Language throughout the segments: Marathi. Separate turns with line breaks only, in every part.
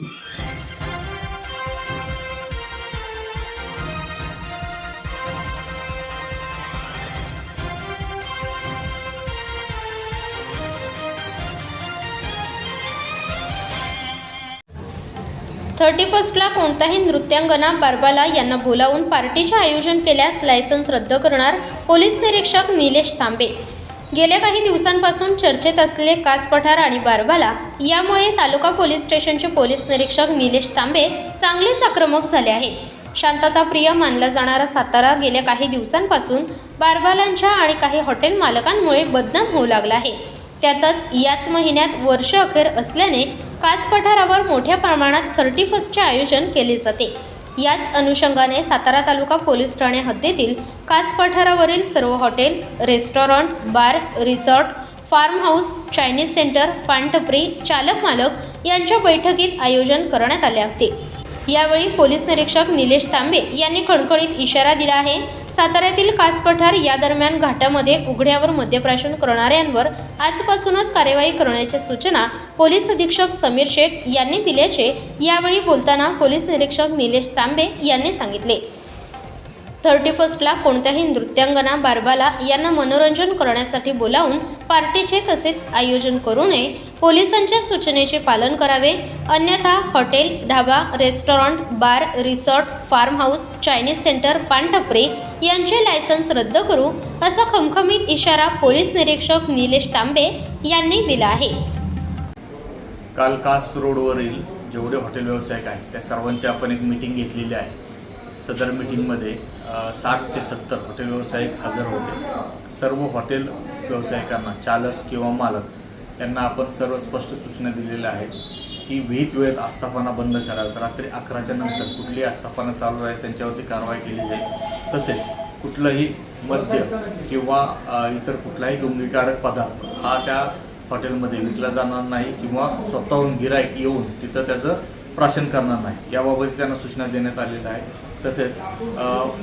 थर्टी फर्स्टला कोणताही नृत्यांगना बारबाला यांना बोलावून पार्टीचे आयोजन केल्यास लायसन्स रद्द करणार पोलीस निरीक्षक निलेश तांबे. गेल्या काही दिवसांपासून चर्चेत असलेले कास पठार आणि बारबाला यामुळे तालुका पोलीस स्टेशनचे पोलीस निरीक्षक निलेश तांबे चांगलेच आक्रमक झाले आहेत. शांतताप्रिय मानला जाणारा सातारा गेल्या काही दिवसांपासून बारबालांच्या आणि काही हॉटेल मालकांमुळे बदनाम होऊ लागला आहे. त्यातच याच महिन्यात वर्ष अखेर असल्याने कास पठारावर मोठ्या प्रमाणात थर्टी फर्स्टचे आयोजन केले जाते. याच अनुषंगाने सातारा तालुका पोलीस ठाणे हद्दीतील कास पठारावरील सर्व hotels restaurant bar resort farm house Chinese centre पानटपरी चालक मालक यांच्या बैठकीत आयोजन करण्यात आले होते. यावेळी पोलीस निरीक्षक निलेश तांबे यांनी खणखणीत इशारा दिला आहे. साताऱ्यातील कासपठार या दरम्यान घाटामध्ये उघड्यावर मद्यप्राशन करणाऱ्यांवर आजपासूनच कार्यवाही करण्याच्या सूचना पोलीस अधीक्षक समीर शेख यांनी दिल्याचे यावेळी बोलताना पोलीस निरीक्षक निलेश तांबे यांनी सांगितले. थर्टी फर्स्टला कोणत्याही नृत्यांगना बारबाला यांना मनोरंजन करण्यासाठी बोलावून पार्टीचे तसेच आयोजन करू नये. पोलिसांच्या सूचनेचे पालन करावे. अन्यथा hotel dhaba restaurant bar resort farm house Chinese centre पानटपरी यांचे लायसन्स रद्द करू असा खमखमीत इशारा पोलीस निरीक्षक निलेश तांबे यांनी दिला आहे.
काल कास रोडवरील जेवढे हॉटेल व्यावसायिक आहेत त्या सर्वांची आपण एक मीटिंग घेतलेली आहे. सदर मिटिंगमध्ये साठ ते सत्तर हॉटेल व्यावसायिक हजर होते. सर्व हॉटेल व्यावसायिकांना चालक किंवा मालक त्यांना आपण सर्व स्पष्ट सूचना दिलेल्या आहेत की विहित वेळेत आस्थापना बंद कराल रात्री अकराच्या नंतर कुठलीही आस्थापना चालू राहील त्यांच्यावरती कारवाई केली जाईल. तसेच कुठलंही मद्य किंवा इतर कुठलाही गुंगीकारक पदार्थ हा त्या हॉटेलमध्ये विकला जाणार नाही किंवा स्वतःहून गिरायक येऊन तिथं त्याचं प्राशन करणार नाही. याबाबत त्यांना सूचना देण्यात आलेल्या आहे. तसेच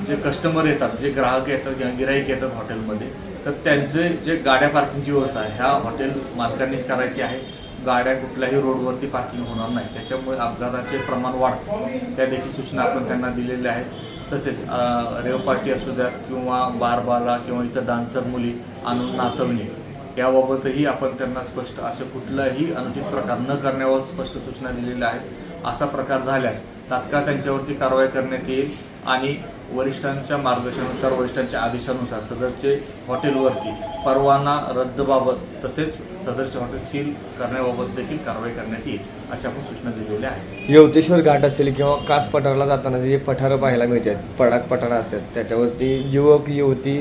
जे कस्टमर येतात जे ग्राहक येतात किंवा गिराईक येतात हॉटेलमध्ये तर त्यांचे जे गाड्या पार्किंगची व्यवस्था आहे ह्या हॉटेल मालकांनीच करायची आहे. गाड्या कुठल्याही रोडवरती पार्किंग होणार नाही. त्याच्यामुळे अपघाताचे प्रमाण वाढते. त्या देखील सूचना आपण त्यांना दिलेल्या आहेत. तसेच रेव पार्टी असू द्या किंवा बारबाला किंवा इतर डान्सर मुली आणून नाचवणे याबाबतही आपण त्यांना स्पष्ट असं कुठलाही अनुचित प्रकार न करण्यावर स्पष्ट सूचना दिलेल्या आहेत. असा प्रकार झाल्यास तात्काळ त्यांच्यावरती कारवाई करण्यात येईल आणि वरिष्ठांच्या मार्गदर्शनानुसार वरिष्ठांच्या आदेशानुसार सदरचे हॉटेलवरती परवाना रद्दबाबत तसेच सदरचे हॉटेल सील करण्याबाबत देखील कारवाई करण्यात येईल अशा पण सूचना दिलेल्या आहेत
यवतेश्वर घाट असेल किंवा कास पठाराला जाताना जे पठारं पाहायला मिळतात पडाक पठारं असतात त्याच्यावरती युवक युवती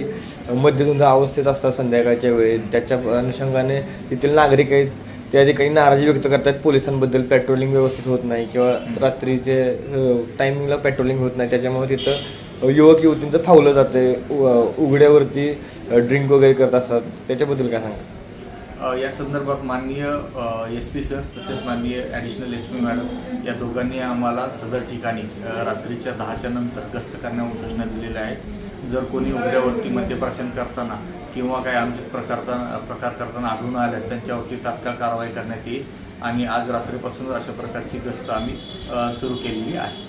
मध्यधुंद अवस्थेत असतात संध्याकाळच्या वेळी. त्याच्या अनुषंगाने तेथील नागरिक आहेत त्या ठिकाणी नाराजी व्यक्त करतात. पोलिसांबद्दल पेट्रोलिंग व्यवस्थित होत नाही किंवा रात्रीचे टायमिंगला पेट्रोलिंग होत नाही. त्याच्यामुळे तिथं युवक युवतींचं फावलं जातं उघड्यावरती ड्रिंक वगैरे करत असतात. त्याच्याबद्दल काय सांगा
या संदर्भात माननीय एस पी सर तसेच माननीय ॲडिशनल एस पी मॅडम या दोघांनी आम्हाला सदर ठिकाणी रात्रीच्या दहाच्या नंतर गस्त करण्यावर सूचना दिलेल्या आहेत. जर कोणी उघड्यावरती मद्यप्राशन करताना किंवा काही अनुचित प्रकार प्रकार करताना आढळून आल्यास त्यांच्यावरती तात्काळ कारवाई करण्यात येईल. आणि आज रात्रीपासून अशा प्रकारची गस्त आम्ही सुरू केलेली आहे.